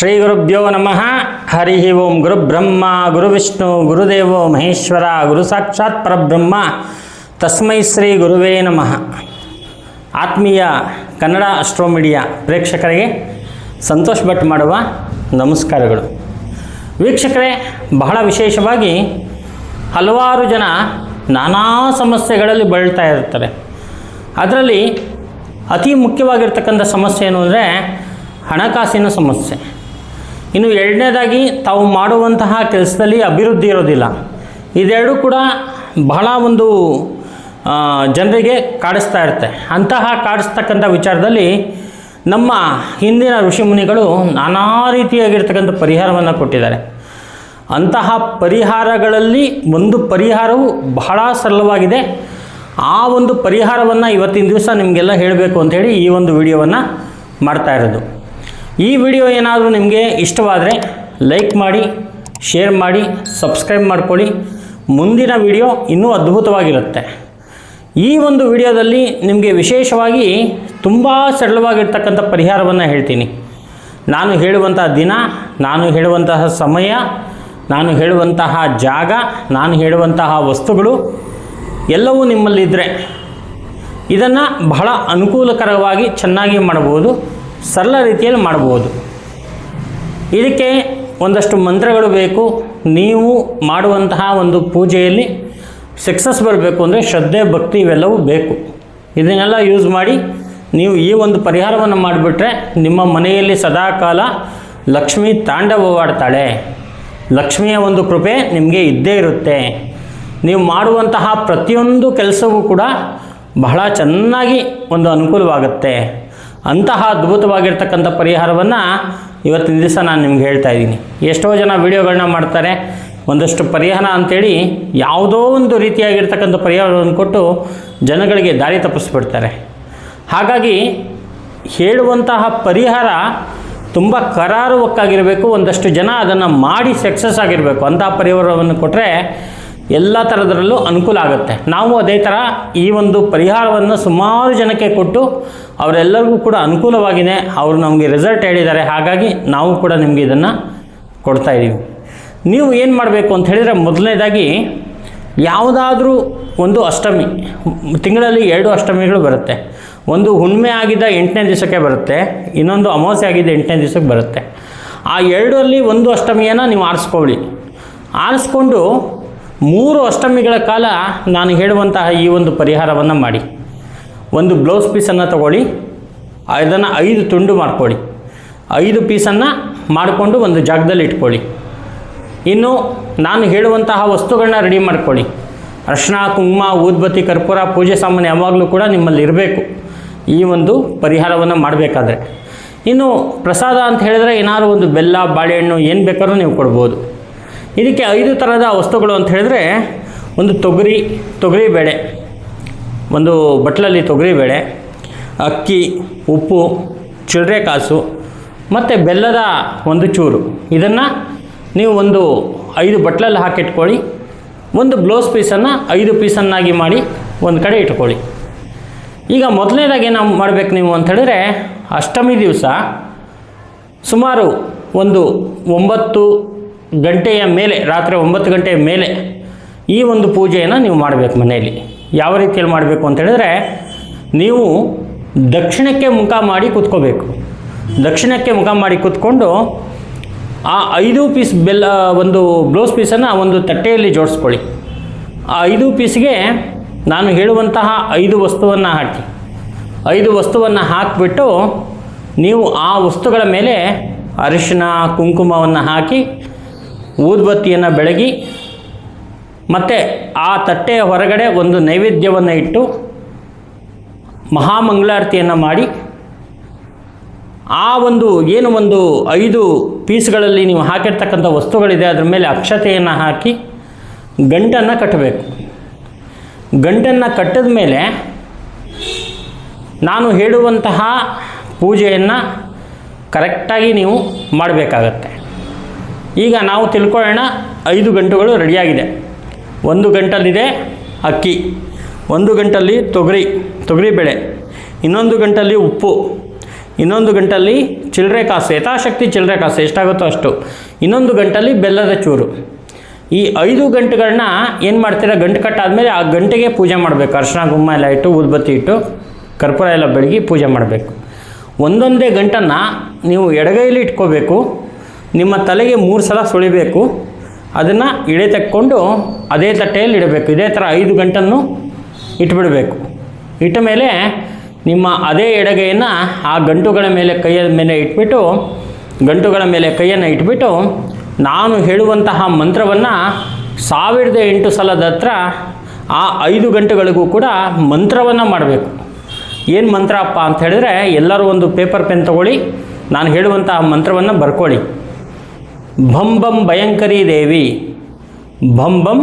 ಶ್ರೀ ಗುರುಭ್ಯೋ ನಮಃ. ಹರಿ ಓಂ ಗುರು ಬ್ರಹ್ಮ, ಗುರು ವಿಷ್ಣು ಗುರುದೇವೋ ಮಹೇಶ್ವರ, ಗುರು ಸಾಕ್ಷಾತ್ ಪರಬ್ರಹ್ಮ. ತಸ್ಮೈ ಶ್ರೀ ಗುರುವೇ ನಮಃ. ಆತ್ಮೀಯ ಕನ್ನಡ ಅಸ್ಟ್ರೋ ಮೀಡಿಯಾ ಪ್ರೇಕ್ಷಕರಿಗೆ ಸಂತೋಷ್ ಭಟ್ ಮಾಡುವ ನಮಸ್ಕಾರಗಳು. ವೀಕ್ಷಕರೇ, ಬಹಳ ವಿಶೇಷವಾಗಿ ಹಲವಾರು ಜನ ನಾನಾ ಸಮಸ್ಯೆಗಳಲ್ಲಿ ಬಳಲ್ತಾ ಇರ್ತಾರೆ. ಅದರಲ್ಲಿ ಅತಿ ಮುಖ್ಯವಾಗಿರ್ತಕ್ಕಂಥ ಸಮಸ್ಯೆ ಏನು ಅಂದರೆ ಹಣಕಾಸಿನ ಸಮಸ್ಯೆ. ಇನ್ನು ಎರಡನೇದಾಗಿ ತಾವು ಮಾಡುವಂತಹ ಕೆಲಸದಲ್ಲಿ ಅಭಿವೃದ್ಧಿ ಇರೋದಿಲ್ಲ. ಇದೆರಡೂ ಕೂಡ ಬಹಳ ಒಂದು ಜನರಿಗೆ ಕಾಡಿಸ್ತಾ ಇರುತ್ತೆ. ಅಂತಹ ಕಾಡಿಸ್ತಕ್ಕಂಥ ವಿಚಾರದಲ್ಲಿ ನಮ್ಮ ಹಿಂದಿನ ಋಷಿಮುನಿಗಳು ನಾನಾ ರೀತಿಯಾಗಿರ್ತಕ್ಕಂಥ ಪರಿಹಾರವನ್ನು ಕೊಟ್ಟಿದ್ದಾರೆ. ಅಂತಹ ಪರಿಹಾರಗಳಲ್ಲಿ ಒಂದು ಪರಿಹಾರವು ಬಹಳ ಸರಳವಾಗಿದೆ. ಆ ಒಂದು ಪರಿಹಾರವನ್ನು ಇವತ್ತಿನ ದಿವಸ ನಿಮಗೆಲ್ಲ ಹೇಳಬೇಕು ಅಂಥೇಳಿ ಈ ಒಂದು ವಿಡಿಯೋವನ್ನು ಮಾಡ್ತಾ ಇರೋದು. ಈ ವಿಡಿಯೋ ಏನಾದರೂ ನಿಮಗೆ ಇಷ್ಟವಾದರೆ ಲೈಕ್ ಮಾಡಿ, ಶೇರ್ ಮಾಡಿ, ಸಬ್ಸ್ಕ್ರೈಬ್ ಮಾಡ್ಕೊಳ್ಳಿ. ಮುಂದಿನ ವಿಡಿಯೋ ಇನ್ನೂ ಅದ್ಭುತವಾಗಿರುತ್ತೆ. ಈ ಒಂದು ವಿಡಿಯೋದಲ್ಲಿ ನಿಮಗೆ ವಿಶೇಷವಾಗಿ ತುಂಬ ಸರಳವಾಗಿರ್ತಕ್ಕಂಥ ಪರಿಹಾರವನ್ನು ಹೇಳ್ತೀನಿ. ನಾನು ಹೇಳುವಂತಹ ದಿನ, ನಾನು ಹೇಳುವಂತಹ ಸಮಯ, ನಾನು ಹೇಳುವಂತಹ ಜಾಗ, ನಾನು ಹೇಳುವಂತಹ ವಸ್ತುಗಳು ಎಲ್ಲವೂ ನಿಮ್ಮಲ್ಲಿದ್ದರೆ ಇದನ್ನು ಬಹಳ ಅನುಕೂಲಕರವಾಗಿ ಚೆನ್ನಾಗಿ ಮಾಡಬಹುದು. ಸರಳ ರೀತಿಯಲ್ಲಿ ಮಾಡಬಹುದು ಇದಕ್ಕೆ ಒಂದಷ್ಟು ಮಂತ್ರಗಳು ಬೇಕು. ನೀವು ಮಾಡುವಂತಹ ಒಂದು ಪೂಜೆಯಲ್ಲಿ ಸಕ್ಸಸ್ ಬರಬೇಕು ಅಂದರೆ ಶ್ರದ್ಧೆ, ಭಕ್ತಿ ಇವೆಲ್ಲವೂ ಬೇಕು. ಇದನ್ನೆಲ್ಲ ಯೂಸ್ ಮಾಡಿ ನೀವು ಈ ಒಂದು ಪರಿಹಾರವನ್ನು ಮಾಡಿಬಿಟ್ರೆ ನಿಮ್ಮ ಮನೆಯಲ್ಲಿ ಸದಾಕಾಲ ಲಕ್ಷ್ಮಿ ತಾಂಡವವಾಡ್ತಾಳೆ. ಲಕ್ಷ್ಮಿಯ ಒಂದು ಕೃಪೆ ನಿಮಗೆ ಇದ್ದೇ ಇರುತ್ತೆ. ನೀವು ಮಾಡುವಂತಹ ಪ್ರತಿಯೊಂದು ಕೆಲಸವೂ ಕೂಡ ಬಹಳ ಚೆನ್ನಾಗಿ ಒಂದು ಅನುಕೂಲವಾಗುತ್ತೆ. ಅಂತಹ ಅದ್ಭುತವಾಗಿರ್ತಕ್ಕಂಥ ಪರಿಹಾರವನ್ನು ಇವತ್ತಿನ ದಿವಸ ನಾನು ನಿಮ್ಗೆ ಹೇಳ್ತಾ ಇದ್ದೀನಿ. ಎಷ್ಟೋ ಜನ ವೀಡಿಯೋಗಳನ್ನ ಮಾಡ್ತಾರೆ. ಒಂದಷ್ಟು ಪರಿಹಾರ ಅಂಥೇಳಿ ಯಾವುದೋ ಒಂದು ರೀತಿಯಾಗಿರ್ತಕ್ಕಂಥ ಪರಿಹಾರವನ್ನು ಕೊಟ್ಟು ಜನಗಳಿಗೆ ದಾರಿ ತಪ್ಪಿಸ್ಬಿಡ್ತಾರೆ. ಹಾಗಾಗಿ ಹೇಳುವಂತಹ ಪರಿಹಾರ ತುಂಬ ಕರಾರುವಕ್ಕಾಗಿರಬೇಕು, ಒಂದಷ್ಟು ಜನ ಅದನ್ನು ಮಾಡಿ ಸಕ್ಸಸ್ ಆಗಿರಬೇಕು. ಅಂತಹ ಪರಿಹಾರವನ್ನು ಕೊಟ್ಟರೆ ಎಲ್ಲ ಥರದರಲ್ಲೂ ಅನುಕೂಲ ಆಗುತ್ತೆ. ನಾವು ಅದೇ ಥರ ಈ ಒಂದು ಪರಿಹಾರವನ್ನು ಸುಮಾರು ಜನಕ್ಕೆ ಕೊಟ್ಟು ಅವರೆಲ್ಲರಿಗೂ ಕೂಡ ಅನುಕೂಲವಾಗಿದೆ ಅವರು ನಮಗೆ ರಿಸಲ್ಟ್ ಹೇಳಿದ್ದಾರೆ. ಹಾಗಾಗಿ ನಾವು ಕೂಡ ನಿಮಗೆ ಇದನ್ನು ಕೊಡ್ತಾ ಇದ್ದೀವಿ ನೀವು ಏನು ಮಾಡಬೇಕು ಅಂತ ಹೇಳಿದರೆ ಮೊದಲನೇದಾಗಿ ಯಾವುದಾದ್ರೂ ಒಂದು ಅಷ್ಟಮಿ, ತಿಂಗಳಲ್ಲಿ ಎರಡು ಅಷ್ಟಮಿಗಳು ಬರುತ್ತೆ. ಒಂದು ಹುಣ್ಣಿಮೆ ಆಗಿದ್ದ ಎಂಟನೇ ದಿವಸಕ್ಕೆ ಬರುತ್ತೆ, ಇನ್ನೊಂದು ಅಮಾವಾಸ್ಯೆ ಆಗಿದ್ದ ಎಂಟನೇ ದಿವಸಕ್ಕೆ ಬರುತ್ತೆ. ಆ ಎರಡರಲ್ಲಿ ಒಂದು ಅಷ್ಟಮಿಯನ್ನು ನೀವು ಆರಿಸ್ಕೊಳ್ಳಿ. ಆರಿಸ್ಕೊಂಡು ಮೂರು ಅಷ್ಟಮಿಗಳ ಕಾಲ ನಾನು ಹೇಳುವಂತಹ ಈ ಒಂದು ಪರಿಹಾರವನ್ನು ಮಾಡಿ. ಒಂದು ಬ್ಲೌಸ್ ಪೀಸನ್ನು ತಗೊಳ್ಳಿ, ಅದನ್ನು ಐದು ತುಂಡು ಮಾಡ್ಕೊಳ್ಳಿ. ಐದು ಪೀಸನ್ನು ಮಾಡಿಕೊಂಡು ಒಂದು ಜಾಗದಲ್ಲಿ ಇಟ್ಕೊಳ್ಳಿ. ಇನ್ನು ನಾನು ಹೇಳುವಂತಹ ವಸ್ತುಗಳನ್ನ ರೆಡಿ ಮಾಡ್ಕೊಳ್ಳಿ. ಅರ್ಶನ ಕುಂಕುಮ, ಊದ್ಬತ್ತಿ, ಕರ್ಪೂರ, ಪೂಜೆ ಸಾಮಾನು ಯಾವಾಗಲೂ ಕೂಡ ನಿಮ್ಮಲ್ಲಿ ಇರಬೇಕು. ಈ ಒಂದು ಪರಿಹಾರವನ್ನು ಮಾಡಬೇಕಾದ್ರೆ. ಇನ್ನು ಪ್ರಸಾದ ಅಂತ ಹೇಳಿದ್ರೆ ಏನಾದರೂ ಒಂದು ಬೆಲ್ಲ, ಬಾಳೆಹಣ್ಣು ಏನು ಬೇಕಾದ್ರೂ ನೀವು ಕೊಡ್ಬೋದು. ಇದಕ್ಕೆ ಐದು ಥರದ ವಸ್ತುಗಳು ಅಂತ ಹೇಳಿದ್ರೆ ಒಂದು ತೊಗರಿ ತೊಗರಿ ಬೇಳೆ, ಒಂದು ಬಟ್ಲಲ್ಲಿ ತೊಗರಿ ಬೇಳೆ, ಅಕ್ಕಿ, ಉಪ್ಪು ಚಿಲ್ಲರೆ ಕಾಸು, ಮತ್ತು ಬೆಲ್ಲದ ಒಂದು ಚೂರು. ಇದನ್ನು ನೀವು ಒಂದು ಐದು ಬಟ್ಲಲ್ಲಿ ಹಾಕಿಟ್ಕೊಳ್ಳಿ, ಒಂದು ಬ್ಲೌಸ್ ಪೀಸನ್ನು ಐದು ಪೀಸನ್ನಾಗಿ ಮಾಡಿ ಒಂದು ಕಡೆ ಇಟ್ಕೊಳ್ಳಿ. ಈಗ ಮೊದಲನೇದಾಗಿ ನಾವು ಮಾಡಬೇಕು ನೀವು ಅಂತ ಹೇಳಿದ್ರೆ, ಅಷ್ಟಮಿ ದಿವಸ ಸುಮಾರು ಒಂದು ಒಂಬತ್ತು ಗಂಟೆಯ ಮೇಲೆ, ರಾತ್ರಿ ಒಂಬತ್ತು ಗಂಟೆಯ ಮೇಲೆ ಈ ಒಂದು ಪೂಜೆಯನ್ನು ನೀವು ಮಾಡಬೇಕು ಮನೆಯಲ್ಲಿ. ಯಾವ ರೀತಿಯಲ್ಲಿ ಮಾಡಬೇಕು ಅಂತ ಹೇಳಿದ್ರೆ, ನೀವು ದಕ್ಷಿಣಕ್ಕೆ ಮುಖ ಮಾಡಿ ಕೂತ್ಕೋಬೇಕು. ದಕ್ಷಿಣಕ್ಕೆ ಮುಖ ಮಾಡಿ ಕೂತ್ಕೊಂಡು ಆ ಐದು ಪೀಸ್ ಬೆಲ್ಲ ಒಂದು ಬ್ಲೌಸ್ ಪೀಸನ್ನು ಒಂದು ತಟ್ಟೆಯಲ್ಲಿ ಜೋಡಿಸ್ಕೊಳ್ಳಿ. ಆ ಐದು ಪೀಸ್ಗೆ ನಾನು ಹೇಳುವಂತಹ ಐದು ವಸ್ತುವನ್ನು ಹಾಕಿ. ಐದು ವಸ್ತುವನ್ನು ಹಾಕಿಬಿಟ್ಟು ನೀವು ಆ ವಸ್ತುಗಳ ಮೇಲೆ ಅರಿಶಿನ ಕುಂಕುಮವನ್ನು ಹಾಕಿ ಊದ್ಬತ್ತಿಯನ್ನು ಬೆಳಗಿ ಮತ್ತು ಆ ತಟ್ಟೆಯ ಹೊರಗಡೆ ಒಂದು ನೈವೇದ್ಯವನ್ನು ಇಟ್ಟು ಮಹಾಮಂಗಳಾರತಿಯನ್ನು ಮಾಡಿ ಆ ಒಂದು ಏನು ಒಂದು ಐದು ಪೀಸ್ಗಳಲ್ಲಿ ನೀವು ಹಾಕಿರ್ತಕ್ಕಂಥ ವಸ್ತುಗಳಿದೆ, ಅದರ ಮೇಲೆ ಅಕ್ಷತೆಯನ್ನು ಹಾಕಿ ಗಂಟನ್ನು ಕಟ್ಟಬೇಕು. ಗಂಟನ್ನು ಕಟ್ಟಿದ ಮೇಲೆ ನಾನು ಹೇಳುವಂತಹ ಪೂಜೆಯನ್ನು ಕರೆಕ್ಟಾಗಿ ನೀವು ಮಾಡಬೇಕಾಗತ್ತೆ. ಈಗ ನಾವು ತಿಳ್ಕೊಳ್ಳೋಣ ಐದು ಗಂಟುಗಳು ರೆಡಿಯಾಗಿದೆ. ಒಂದು ಗಂಟಲ್ಲಿದೆ ಅಕ್ಕಿ, ಒಂದು ಗಂಟಲ್ಲಿ ತೊಗರಿ ತೊಗರಿ ಬೆಳೆ, ಇನ್ನೊಂದು ಗಂಟಲ್ಲಿ ಉಪ್ಪು, ಇನ್ನೊಂದು ಗಂಟಲ್ಲಿ ಚಿಲ್ಲರೆ ಕಾಸು, ಯಥಾಶಕ್ತಿ ಚಿಲ್ಲರೆ ಕಾಸು, ಎಷ್ಟಾಗುತ್ತೋ ಅಷ್ಟು. ಇನ್ನೊಂದು ಗಂಟಲ್ಲಿ ಬೆಲ್ಲದ ಚೂರು. ಈ ಐದು ಗಂಟೆಗಳನ್ನ ಏನು ಮಾಡ್ತೀರಾ? ಗಂಟು ಕಟ್ಟಾದಮೇಲೆ ಆ ಗಂಟೆಗೆ ಪೂಜೆ ಮಾಡಬೇಕು. ಅರ್ಶಿನ ಗುಮ್ಮ ಎಲ್ಲ ಇಟ್ಟು ಉದ್ಬತ್ತಿ ಇಟ್ಟು, ಕರ್ಪೂರ ಎಲ್ಲ ಬೆಳಗಿ ಪೂಜೆ ಮಾಡಬೇಕು. ಒಂದೊಂದೇ ಗಂಟನ್ನು ನೀವು ಎಡಗೈಲಿ ಇಟ್ಕೋಬೇಕು. ನಿಮ್ಮ ತಲೆಗೆ ಮೂರು ಸಲ ಸುಳಿಬೇಕು. ಅದನ್ನು ಇಳೆ ತೆಕ್ಕೊಂಡು ಅದೇ ತಟ್ಟೆಯಲ್ಲಿ ಇಡಬೇಕು. ಇದೇ ಥರ ಐದು ಗಂಟನ್ನು ಇಟ್ಬಿಡಬೇಕು. ಇಟ್ಟ ಮೇಲೆ ನಿಮ್ಮ ಅದೇ ಎಡಗೈಯನ್ನು ಆ ಗಂಟುಗಳ ಮೇಲೆ ಕೈಯ ಮೇಲೆ ಇಟ್ಬಿಟ್ಟು, ಗಂಟುಗಳ ಮೇಲೆ ಕೈಯನ್ನು ಇಟ್ಬಿಟ್ಟು ನಾನು ಹೇಳುವಂತಹ ಮಂತ್ರವನ್ನು ಸಾವಿರದ ಎಂಟು ಸಲದ ಹತ್ರ ಆ ಐದು ಗಂಟೆಗಳಿಗೂ ಕೂಡ ಮಂತ್ರವನ್ನು ಮಾಡಬೇಕು. ಏನು ಮಂತ್ರ ಅಪ್ಪ ಅಂತ ಹೇಳಿದ್ರೆ ಎಲ್ಲರೂ ಒಂದು ಪೇಪರ್ ಪೆನ್ ತಗೊಳ್ಳಿ, ನಾನು ಹೇಳುವಂತಹ ಮಂತ್ರವನ್ನು ಬರ್ಕೊಳ್ಳಿ. ಭಂ ಬಂ ಭಯಂಕರಿ ದೇವಿ ಭಂ ಬಂ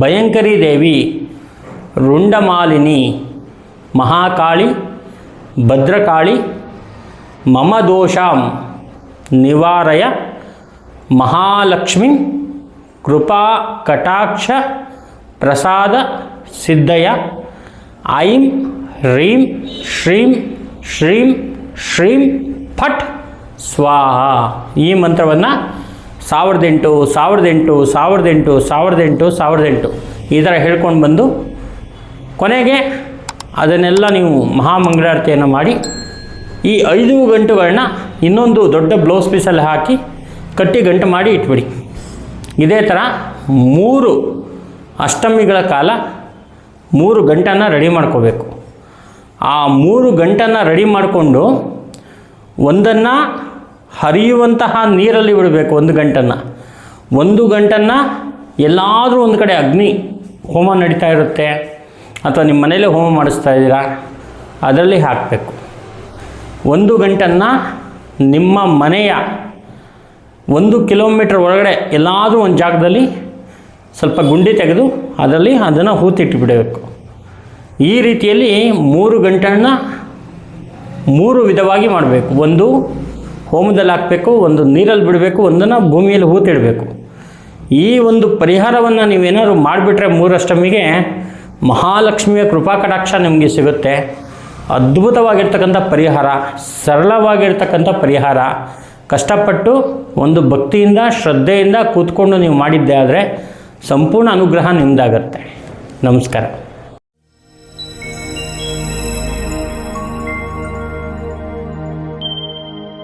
ಭಯಂಕರಿ ದೇವಿ ರುಂಡಮಾಲಿನಿ ಮಹಾಕಾಳಿ ಭದ್ರಕಾಳಿ ಮಮ ದೋಷಾಂ ನಿವಾರಯ ಮಹಾಲಕ್ಷ್ಮಿ ಕೃಪಾ ಕಟಾಕ್ಷ ಪ್ರಸಾದ ಸಿದ್ಧಯ ಐಂ ಹ್ರೀಂ ಶ್ರೀಂ ಶ್ರೀಂ ಶ್ರೀಂ ಫಟ್ ಸ್ವಾಹ ಈ ಮಂತ್ರವನ್ನು ಸಾವಿರದ ಎಂಟು ಸಾವಿರದ ಎಂಟು ಸಾವಿರದ ಎಂಟು ಸಾವಿರದ ಎಂಟು ಸಾವಿರದ ಎಂಟು ಈ ಥರ ಹೇಳ್ಕೊಂಡು ಬಂದು ಕೊನೆಗೆ ಅದನ್ನೆಲ್ಲ ನೀವು ಮಹಾಮಂಗಳಾರತಿಯನ್ನು ಮಾಡಿ ಈ ಐದು ಗಂಟುಗಳನ್ನ ಇನ್ನೊಂದು ದೊಡ್ಡ ಬ್ಲೌಸ್ ಪೀಸಲ್ಲಿ ಹಾಕಿ ಕಟ್ಟಿ ಗಂಟು ಮಾಡಿ ಇಟ್ಬಿಡಿ. ಇದೇ ಥರ ಮೂರು ಅಷ್ಟಮಿಗಳ ಕಾಲ ಮೂರು ಗಂಟನ್ನು ರೆಡಿ ಮಾಡ್ಕೋಬೇಕು. ಆ ಮೂರು ಗಂಟನ್ನು ರೆಡಿ ಮಾಡಿಕೊಂಡು ಒಂದನ್ನು ಹರಿಯುವಂತಹ ನೀರಲ್ಲಿ ಬಿಡಬೇಕು ಒಂದು ಗಂಟನ್ನು. ಒಂದು ಗಂಟನ್ನು ಎಲ್ಲಾದರೂ ಒಂದು ಕಡೆ ಅಗ್ನಿ, ಹೋಮ ನಡೀತಾ ಇರುತ್ತೆ. ಅಥವಾ ನಿಮ್ಮ ಮನೇಲಿ ಹೋಮ ಮಾಡಿಸ್ತಾ ಇದ್ದೀರಾ, ಅದರಲ್ಲಿ ಹಾಕಬೇಕು. ಒಂದು ಗಂಟನ್ನು ನಿಮ್ಮ ಮನೆಯ ಒಂದು ಕಿಲೋಮೀಟ್ರ್ ಒಳಗಡೆ ಎಲ್ಲಾದರೂ ಒಂದು ಜಾಗದಲ್ಲಿ ಸ್ವಲ್ಪ ಗುಂಡಿ ತೆಗೆದು ಅದರಲ್ಲಿ ಅದನ್ನು ಹೂತಿಟ್ಟು ಬಿಡಬೇಕು. ಈ ರೀತಿಯಲ್ಲಿ ಮೂರು ಗಂಟೆಯನ್ನು ಮೂರು ವಿಧವಾಗಿ ಮಾಡಬೇಕು. ಒಂದು ಹೋಮದಲ್ಲಿ ಹಾಕಬೇಕು, ಒಂದು ನೀರಲ್ಲಿ ಬಿಡಬೇಕು, ಒಂದನ್ನು ಭೂಮಿಯಲ್ಲಿ ಹೂತಿಡಬೇಕು. ಈ ಒಂದು ಪರಿಹಾರವನ್ನು ನೀವೇನಾದ್ರು ಮಾಡಿಬಿಟ್ರೆ ಮೂರಷ್ಟಮಿಗೆ ಮಹಾಲಕ್ಷ್ಮಿಯ ಕೃಪಾ ಕಟಾಕ್ಷ ನಿಮಗೆ ಸಿಗುತ್ತೆ. ಅದ್ಭುತವಾಗಿರ್ತಕ್ಕಂಥ ಪರಿಹಾರ, ಸರಳವಾಗಿರ್ತಕ್ಕಂಥ ಪರಿಹಾರ. ಕಷ್ಟಪಟ್ಟು ಒಂದು ಭಕ್ತಿಯಿಂದ, ಶ್ರದ್ಧೆಯಿಂದ ಕೂತ್ಕೊಂಡು ನೀವು ಮಾಡಿದ್ದೆ ಆದರೆ ಸಂಪೂರ್ಣ ಅನುಗ್ರಹ ನಿಮ್ಮದಾಗತ್ತೆ ನಮಸ್ಕಾರ.